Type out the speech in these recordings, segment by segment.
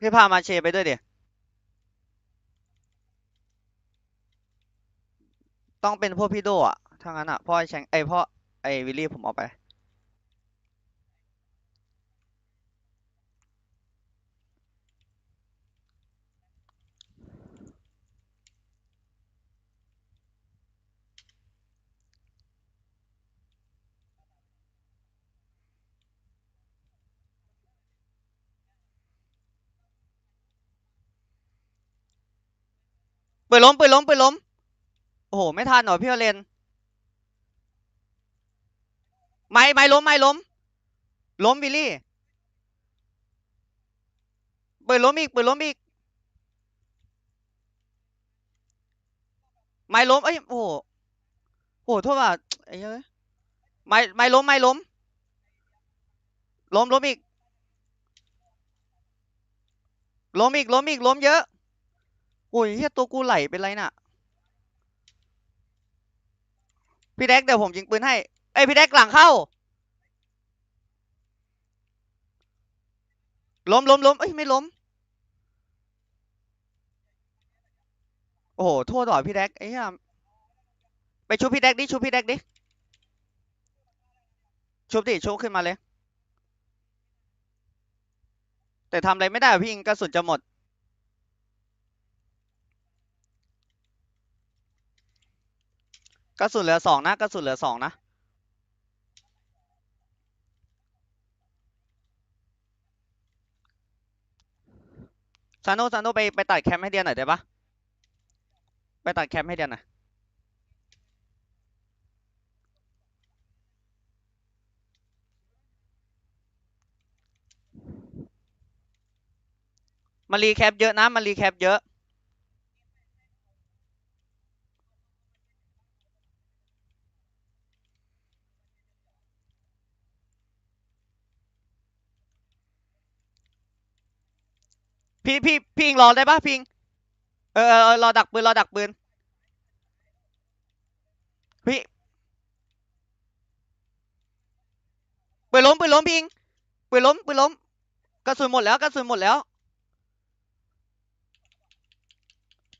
พี่พามาเชไปด้วยดิต้องเป็นพวกพี่โดอะถ้างั้นอะพ่อไอ้แชงไอพ่อไอวิลลี่ผมเอาไป ปืนล้มเปืนล้มเปืนล้ม โอ้โห ไม่ทันหรอพี่อเลนไม้ไม้ล้มไม้ล้ม ล้มวิลลี่ เปืนล้มอีกเปืนล้มอีก ไม้ล้ม เอ้ย โอ้โห โอ้โหโทษว่าไอ้เฮ้ยไม้ไม้ล้มไม้ล้ม ล้มล้มอีก ล้มอีกล้มอีกล้มเยอะ โอ้ยเฮียตัวกูไหลเป็นไรน่ะ พี่แดกเดี๋ยวผมยิงปืนให้ เอ้ยพี่แดกหลังเข้า ล้มล้มล้มเอ้ยไม่ล้ม โอ้โหโทษต่อพี่แดกไอ้เหี้ยไปชุบพี่แดกดิชุบพี่แดกดิ ชุบดิชุบขึ้นมาเลย แต่ทำอะไรไม่ได้พี่อิงกระสุนจะหมด กระสุนเหลือสองนะกระสุนเหลือสองนะซานโนซานโนไปไปตัดแคมป์ให้เดียนหน่อยได้ปะไปตัดแคมป์ให้เดียนหน่อยมารีแคปเยอะนะมารีแคปเยอะ พี่พี่พี่อิงรอได้ปะพี่อิงเออเออเออรอดักปืนรอดักปืนพี่ปืนล้มปืนล้มพี่อิงปืนล้มปืนล้มกระสุนหมดแล้วกระสุนหมดแล้ว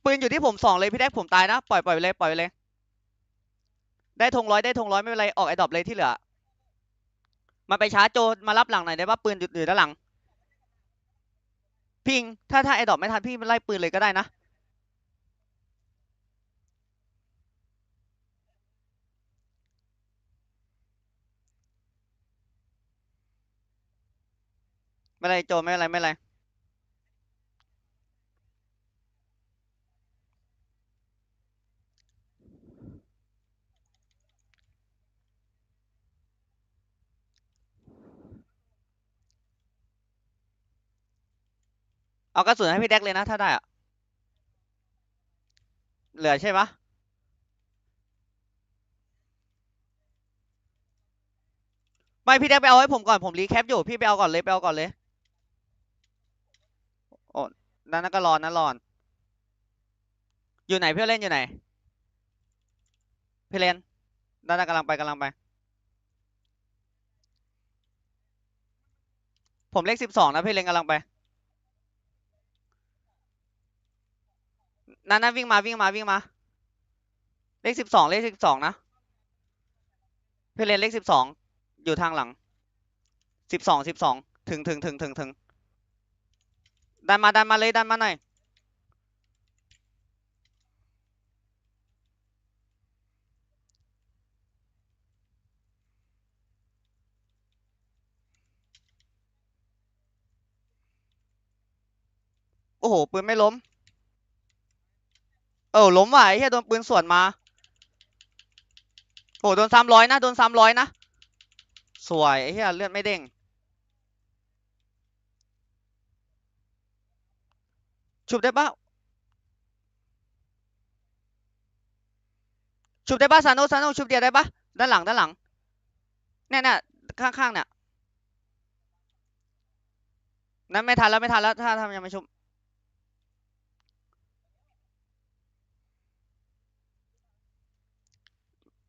ปืนอยู่ที่ผมสองเลยพี่แดกผมตายนะปล่อยปล่อยไปเลยปล่อยไปเลย ได้ธงร้อยได้ธงร้อยไม่เป็นไรออกไอ้ดอกเลยที่เหลือมาไปช้าโจมารับหลังหน่อยได้ปะปืนอยู่อยู่ด้านหลัง พิง ถ้าถ้าไอ้ดอกไม่ทันพี่ไล่ปืนเลยก็ได้นะ ไม่ไรโจไม่ไรไม่ไร เอากระสุนให้พี่แดกเลยนะ ถ้าได้อะเหลือใช่ปะไม่พี่แดกไปเอาให้ผมก่อนผมรีแคปอยู่พี่ไปเอาก่อนเลยไปเอาก่อนเลยโอ้นั่นก็รอนนั่นรอน อยู่ไหนเพี่อเล่นอยู่ไหนพี่เล่นนั่นกำลังไปกำลังไป ผมเลขสิบสองนะพี่เล่นกำลังไป นั่นนั่นวิ่งมาวิ่งมาวิ่งมา เลขสิบสองเลขสิบสองนะเพี่เล่นเลขสิบสองอยู่ทางหลังสิบสองสิบสองถึงถึงถึงถึงถึงดันมาดันมาเลยดันมาหน่อยโอ้โหปืนไม่ล้ม เออล้มว่ะไอ้เหี้ยโดนปืนสวนมาโอ้โหโดนซ้ำร้อยนะโดนซ้ำร้อยนะสวยไอ้เหี้ยเลือดไม่เด้งชุบได้ปะชุบได้ปะซานโนซานโนชุบเดียวได้ปะด้านหลังด้านหลังเนี่ยเนี่ยข้างๆเนี่ยนั้นไม่ทันแล้วไม่ทันแล้วถ้าทำยังไม่ชุบ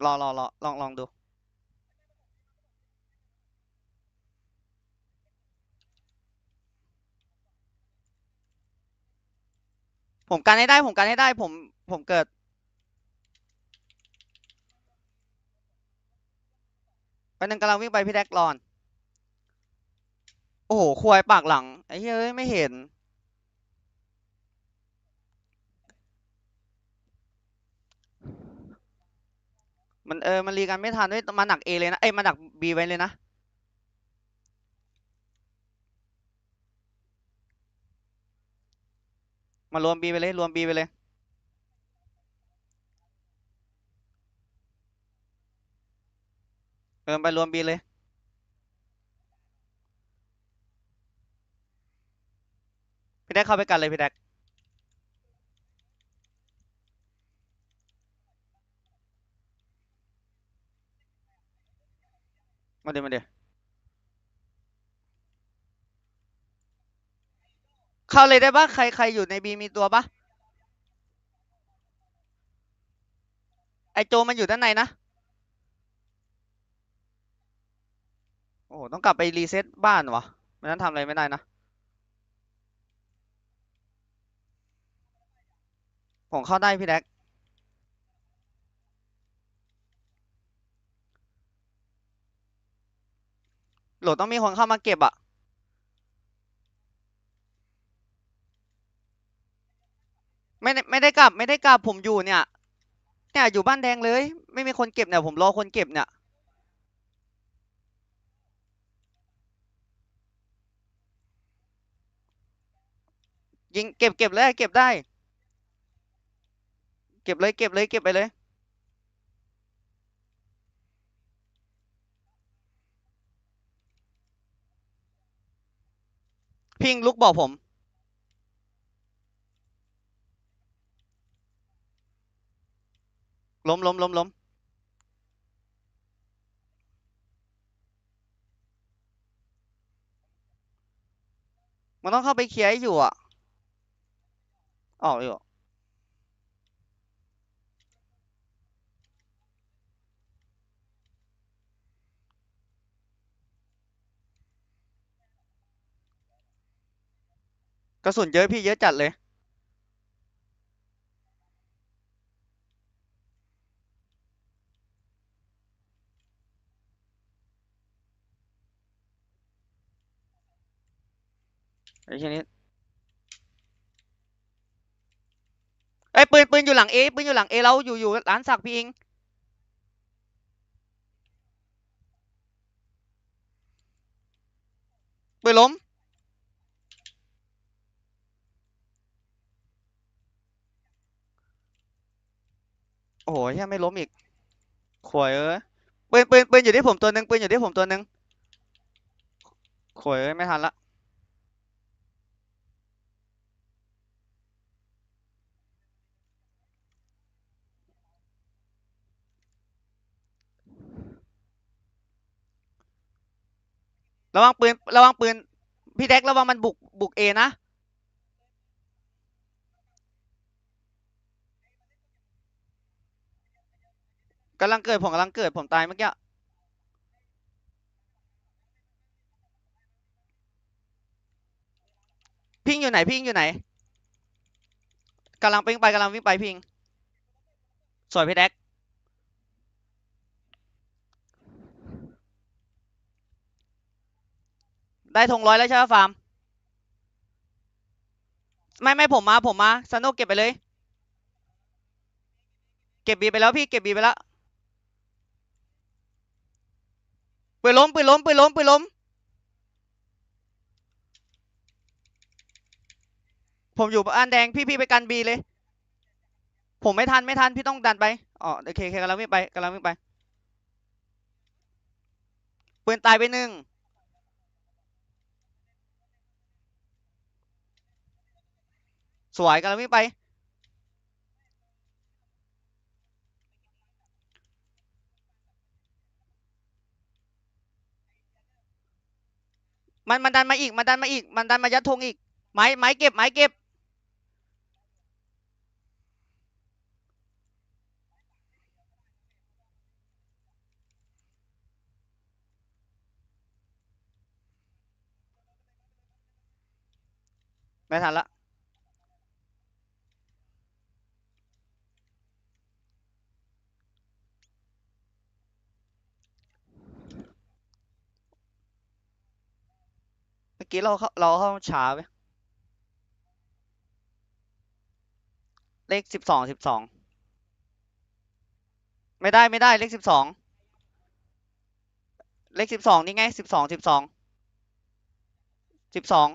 รอรอรอลองลองดู ผมกันให้ได้ ผมกันให้ได้ ผมผมเกิด ไปนึ่งกำลังวิ่งไปพี่แดกรอน โอ้โห ควายปากหลัง ไอ้เหี้ยเอ้ย ไม่เห็น มันเออมันรีกันไม่ทันด้วยมาหนักเอเลยนะเอ้ยมาหนักบีไว้เลยนะมารวมบีไปเลยรวมบีไปเลยเออไปรวมบีเลย พี่แดกเข้าไปกันเลยพี่แดก มาเดี๋ยวมาเดี๋ยวเข้าเลยได้ปะใครใครอยู่ในบีมีตัวปะไอโจมันอยู่ด้านในนะ โอ้โหต้องกลับไปรีเซ็ตบ้านวะไม่นั้นทำอะไรไม่ได้นะผมเข้าได้พี่แดก โหลดต้องมีคนเข้ามาเก็บอะไม่ได้ไม่ได้กลับ ไม่ได้กลับผมอยู่เนี่ย เนี่ยอยู่บ้านแดงเลย ไม่มีคนเก็บเนี่ย ผมรอคนเก็บเนี่ยยิงเก็บเก็บเลยเก็บได้ เก็บเลยเก็บเลยเก็บไปเลย พิงลุกบอกผม ล้มล้มล้มล้มมันต้องเข้าไปเคลียร์อยู่อะออกอยู่ กระสุนเยอะพี่เยอะจัดเลย ไอ้เช่นนี้ไอ้ยปืนปืนอยู่หลังเอปืนอยู่หลังเอเราอยู่อยู่ร้านสักพี่เอิงปืนล้ม อ้โหแค่ไม่ล้มอีกขวยเอ้ยปืนปืนปืนอยู่ที่ผมตัวหนึ่งปืนอยู่ที่ผมตัวหนึ่งขวยเอ้ยไม่ทันละระวังปืนระวังปืนพี่แดกระวังมันบุกบุกเอนะ กำลังเกิดผมกำลังเกิดผมตายเมื่อกี้ พิงอยู่ไหนพิงอยู่ไหนกำลังวิ่งไปกำลังวิ่งไปพิง สวยพี่แดกได้ธงร้อยแล้วใช่ไหมฟาร์ม ไม่ไม่ผมมาผมมาสนุกเก็บไปเลย เก็บบีไปแล้วพี่เก็บบีไปแล้ว ปืนล้มปืนล้มปืนล้มปืนล้ม ผมอยู่บ้านแดงพี่พี่ไปกันบีเลย ผมไม่ทันไม่ทันพี่ต้องดันไปอ๋อโอเคโอเคกำลังวิ่งไปกำลังวิ่งไปปืนตายไปหนึ่งสวยกำลังวิ่งไป มันมันดันมาอีก มันดันมาอีก มันดันมายัดธงอีก ไม้ไม้เก็บไม้เก็บ ไม่ทันละ กี้เราเข้าเราเข้าช้าไหมเลขสิบสองสิบสองไม่ได้ไม่ได้เลขสิบสองเลขสิบสองนี่ไงสิบสองสิบสองสิบสอง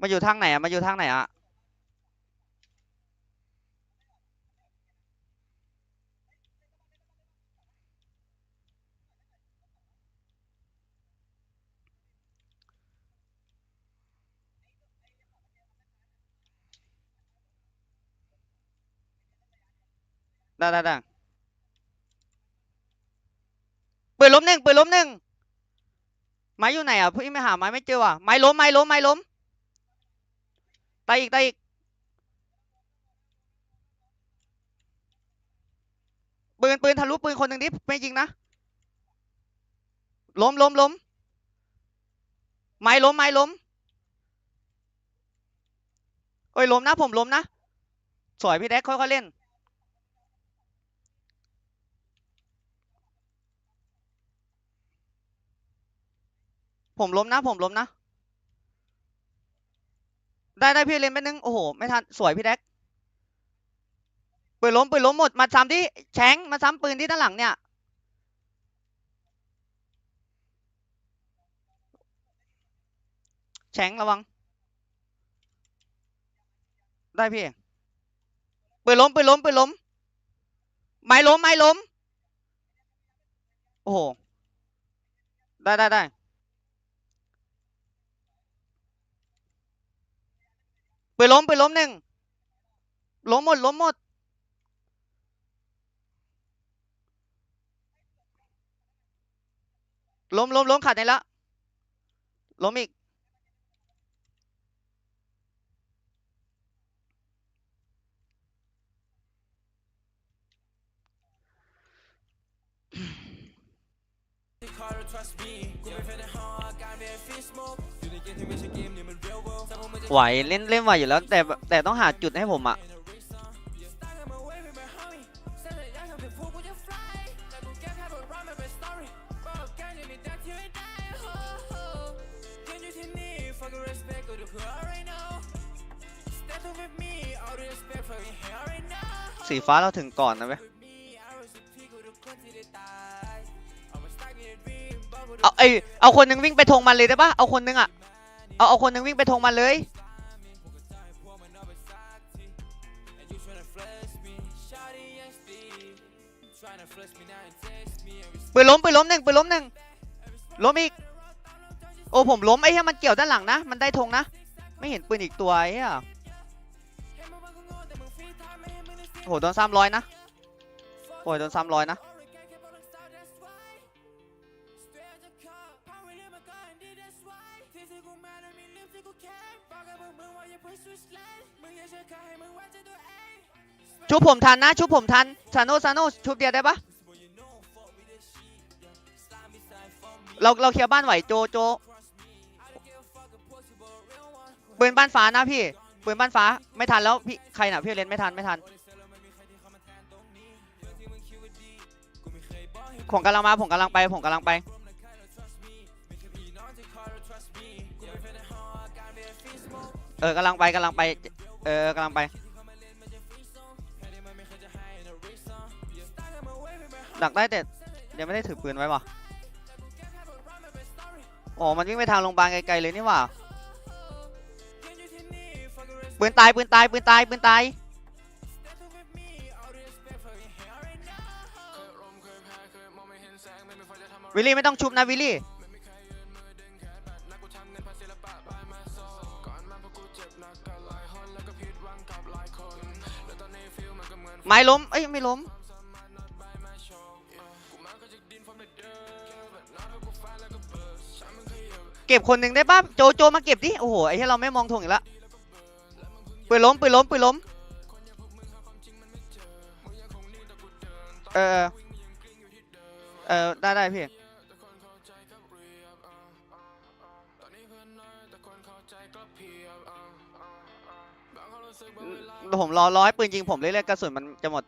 มาอยู่ทางไหนอะมาอยู่ทางไหนอะ ได้ได้ได้ปืนล้มหนึ่งปืนล้มหนึ่งไม้อยู่ไหนอะพี่ไม่หาไม้ไม่เจอว่ะไม้ล้มไม้ล้มไม้ล้มตายอีกตายอีกปืนปืนทะลุปืนคนหนึ่งดิไม่ยิงนะล้มล้มล้มไม้ล้มไม้ล้มเอ้ยล้มนะผมล้มนะสวยพี่แดกค่อยๆเล่น ผมล้มนะ ผมล้มนะ ได้ได้พี่เล่นไปนึง โอ้โห ไม่ทัน สวยพี่แดกปืนล้มปืนล้มหมด มาซ้ำที่แชงมาซ้ำปืนที่ด้านหลังเนี่ยแชงระวัง ได้พี่ปืนล้มปืนล้มปืนล้ม ไม้ล้มไม้ล้ม โอ้โห ได้ได้ได้ ไปล้มไปล้มหนึ่งล้มหมดล้มหมดล้มล้มล้มขาดในละล้มอีกไห ไหวเล่นเล่นไหวอยู่แล้ว แต่แต่ต้องหาจุดให้ผมอะสีฟ้าเราถึงก่อนนะเว้ยเอาไอยเอาคนหนึงวิ่งไปธงมันเลยได้ปะเอาคนหนึงอะ เอาเอาคนหนึงวิ่งไปธงมันเลย ปืนล้มปืนล้มหนึ่งปืนล้มหนึ่งล้มอีก โอ้ผมล้มไอ้เหี้ยมันเกี่ยวด้านหลังนะ มันได้ธงนะ ไม่เห็นปืนอีกตัวไอ้เหี้ยโอ้โหโดนซ้ำร้อยนะโอ้ยโดนซ้ำร้อยนะ ชุบผมทันนะ ชุบผมทันซานโนซานโนชุบเดียวได้ปะเราเราเคลียร์บ้านไหวโจโจปืนบ้านฟ้านะพี่ปืนบ้านฟ้าไม่ทันแล้วพี่ใครน่ะพี่เลนไม่ทันไม่ทัน ผมกำลังมาผมกำลังไปผมกำลังไป เออกำลังไปกำลังไป เออกำลังไป ดักได้แต่ยังไม่ได้ถือปืนไว้ว่ะอ๋อมันวิ่งไปทางโรงพยาบาลไกลๆเลยนี่หว่าปืนตายปืนตายปืนตายปืนตายวิลลี่ไม่ต้องชุบนะวิลลี่ ไม้ล้ม เอ้ยไม่ล้ม เก็บคนหนึ่งได้ป่ะโจโจมาเก็บดิ โอ้โห ไอ้ที่เราไม่มองทงอีกแล้วปืนล้มปืนล้มปืนล้ม เออ เออได้ได้พี่ ผมรอรอให้ปืนยิงผมเรื่อยๆกระสุนมันจะหมด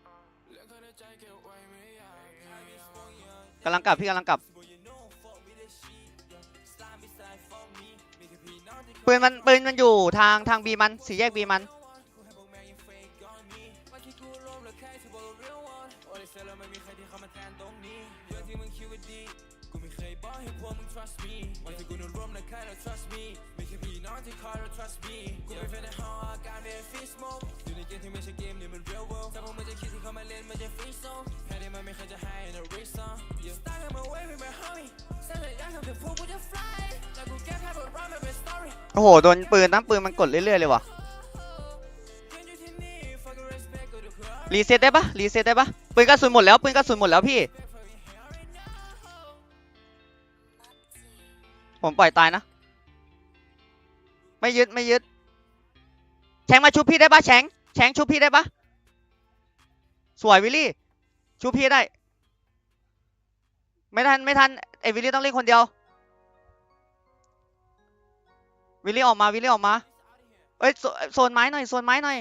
กำลังกลับพี่กำลังกลับปืนมันปืนมันอยู่ทางทางบีมันสี่แยกบีมันโอ้โห โดนปืนน้ำปืนมันกดเรื่อยๆเลยว่ะรีเซ็ตได้ปะรีเซ็ตได้ปะปืนกระสุนหมดแล้วปืนกระสุนหมดแล้วพี่ ผมปล่อยตายนะ ไม่ยึดไม่ยึดแชงมาชุบพี่ได้ปะแชงแชงชุบพี่ได้ปะสวยวิลลี่ ชุบพี่ได้ ไม่ทันไม่ทันไอวิลลี่ต้องเล่นคนเดียว วิลลี่ออกมาวิลลี่ออกมาเอ้ยโซโซนไม้หน่อยโซนไม้หน่อย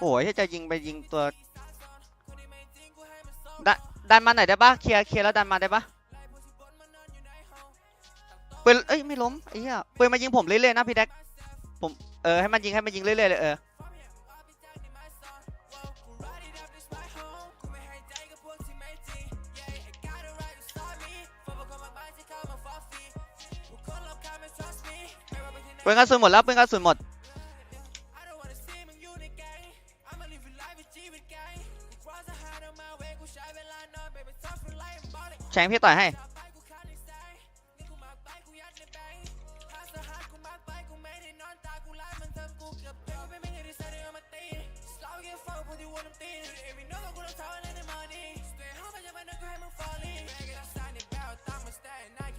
โอ้ยจะยิงไปยิงตัว ดันดันมาหน่อยได้ปะเคลียร์เคลียร์แล้วดันมาได้ปะปืนเอ้ยไม่ล้มไอ้เหี้ยปืนมายิงผมเรื่อยๆนะพี่แดกผมเออให้มันยิงให้มันยิงเรื่อยๆเลยเออปืนกระสุนหมดแล้วปืนกระสุนหมด แชงพี่ต่อยให้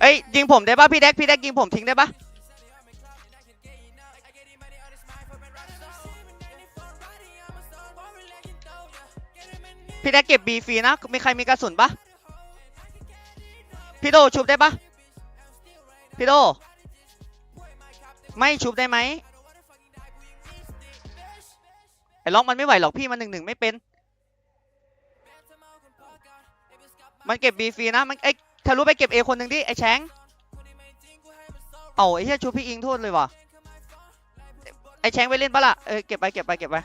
เอ้ยยิงผมได้ปะพี่แดกพี่แดกยิงผมทิ้งได้ปะพี่แดกเก็บบีฟรีนะมีใครมีกระสุนปะ พี่โดชุบได้ปะพี่โดไม่ชุบได้ไหมไอ้ล็อกมันไม่ไหวหรอกพี่มันหนึ่งหนึ่งไม่เป็น มันเก็บบีฟรีนะมันไอ้ทะลุไปเก็บเอคนหนึ่งดิไอ้แชงเอาไอ้เหี้ยชูพี่อิงโทษเลยว่ะไอ้แชงไปเล่นปะล่ะเออเก็บไปเก็บไปเก็บไป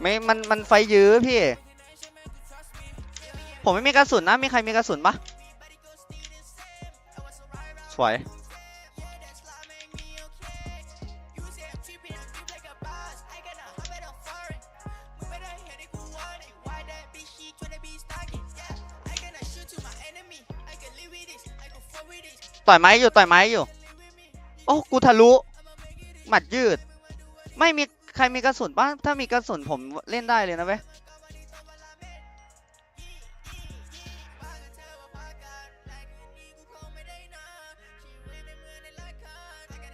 ไม่ มัน มันไฟยื้อพี่ ผมไม่มีกระสุนนะ มีใครมีกระสุนปะสวย ต่อยไม้อยู่ ต่อยไม้อยู่ โอ้ กูทะลุ หมัดยืด ไม่มี ใครมีกระสุนป่ะถ้ามีกระสุนผมเล่นได้เลยนะเว้ย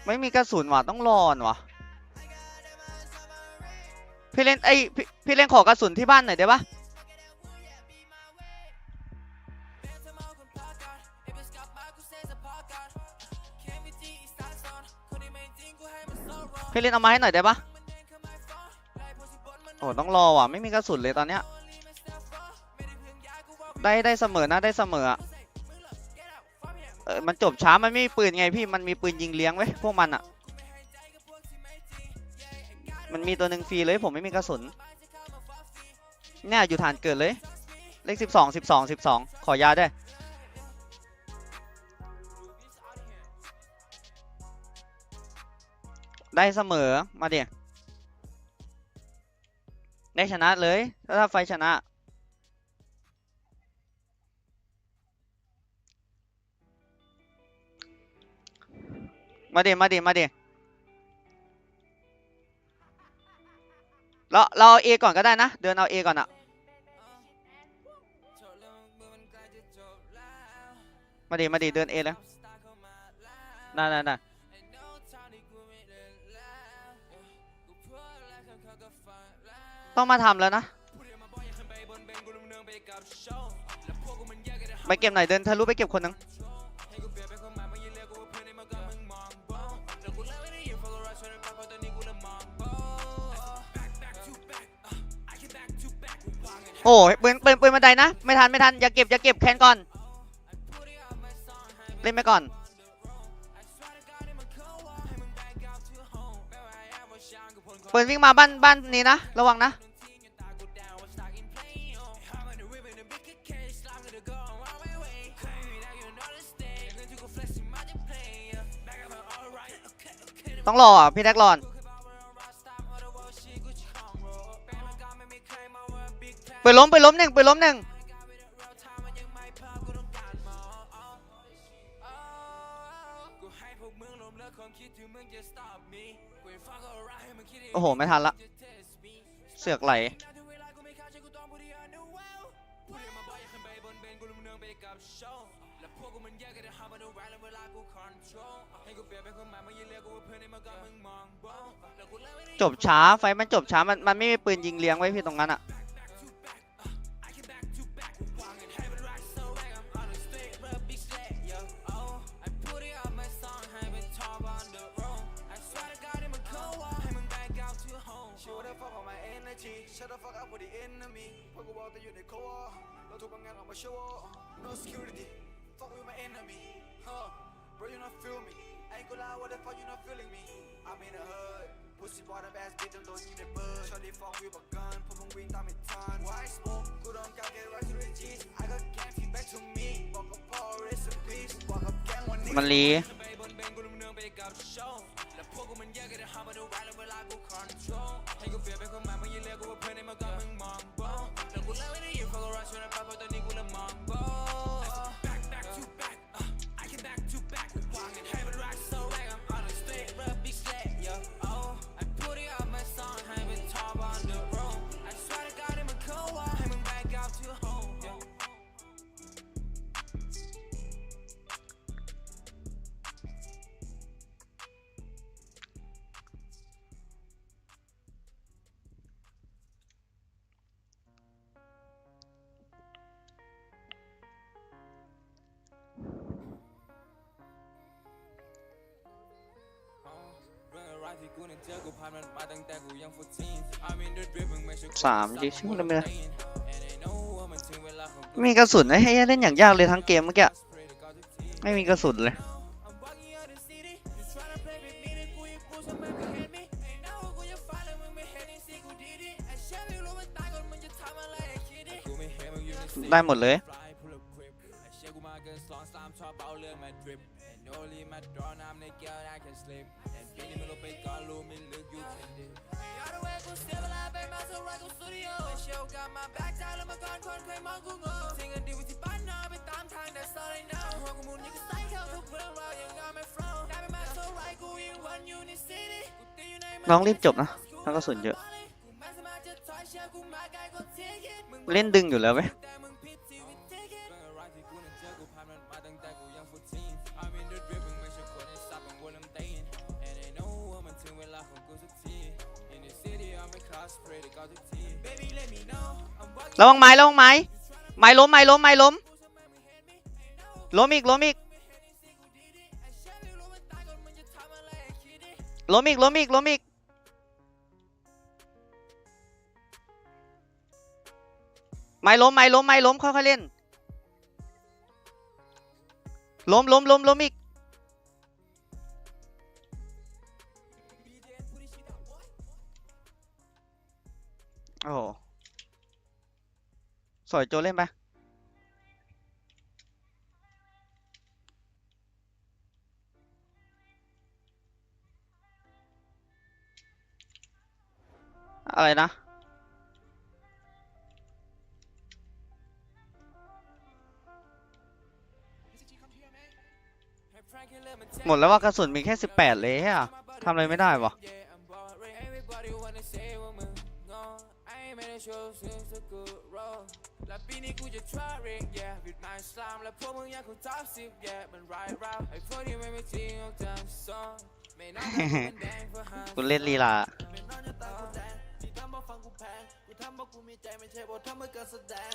ไม่มีกระสุนว่ะต้องรอนว่ะพี่เล่นไอพพี่เล่นขอกระสุนที่บ้านหน่อยได้ปะพี่เล่นเอามาให้หน่อยได้ปะ โอ้ต้องรอว่ะไม่มีกระสุนเลยตอนเนี้ยได้ได้เสมอนะได้เสมอเออมันจบช้ามันไม่มีปืนไงพี่มันมีปืนยิงเลี้ยงไว้พวกมันอะมันมีตัวหนึ่งฟรีเลยผมไม่มีกระสุนเนี่ยอยู่ฐานเกิดเลย เลขสิบสองสิบสองสิบสองขอยาได้ได้เสมอมาเดี๋ย ได้ชนะเลย ถ้าไฟชนะ มาดี๋ยมาดี๋ยมาดี๋ยเราเราเอาเอก่อนก็ได้นะ เดินเอาเอก่อนอะมาดิมาดิเดินเอแล้วน่าน่าน่า ต้องมาทำแล้วนะ ไปเก็บไหนเดินทะลุไปเก็บคนนึงโอ้ยปืนปืนปืนบันไดนะ ไม่ทัน ไม่ทัน อย่าเก็บ อย่าเก็บแค้นก่อน เล่นไปก่อน เปืนวิ่งมาบ้านบ้านนี้นะ ระวังนะต้องรออะพี่แท็กรอนไปล้มไปล้มหนึ่งไปล้มหนึ่ง โอ้โห ไม่ทันละ เสือกไหล จบช้าไฟมันจบช้ามันมันไม่มีปืนยิงเลี้ยงไว้พี่ตรงนั้นอะ บอกแต่อยู่ใน core เราถูกบางงานออกมา show off No security Fuck with my enemy Huh Bro you not feel me I ain't gonna lie what the fuck you not feeling me I'm in the hood Pussy boy the best bitch ต้องโดนยิงในเบิร์ด Shorty fuck with a gun พวกมึงวิ่งตามไม่ทัน Why smoke กูต้องการ get right to the G's I got gang feed back to me บอกกับพ่อ recipes บอกกับแก๊งวันนี้มัน รี สามยิงชื่อเลยไหมไม่มีกระสุนนะให้เล่นอย่างยากเลยทั้งเกมเมื่อกี้ไม่มีกระสุนเลยได้หมดเลยน้องรีบจบนะทั้งกระสุนเยอะเล่ Benimelo Pekalo, me look you can do Y'all you can say hell, clip chụp nè, nó có sụn chưa Lên đừng rồi là vậy. ระวังไม้ระวังไม้ไม้ล้มไม้ล้มไม้ล้มล้มอีกล้มอีกล้มอีกล้มอีกล้มอีกไม้ล้มไม้ล้มไม้ล้มค่อยๆเล่นล้มล้มล้มล้มอีกโอ้ สอยโจเล่นไปอะไรนะ หมดแล้วว่ากระสุนมีแค่สิบแปดเลยอะทำอะไรไม่ได้วะ และปีนี้กูจะ try ring yeah บิดไม้สลามและพวกมึงยังคง top 10 yeah มัน right route ไอ้พวกที่ไม่มีจริงเอาแต่ซ้อนไม่น่าจะเป็นแดงเพื่อหา กูเล่นลีลา ไม่นอนจะตายกูแดงที่ทำมาฟังกูแพงกูทำเพราะกูมีใจไม่ใช่เพราะทำเพื่อการแสดง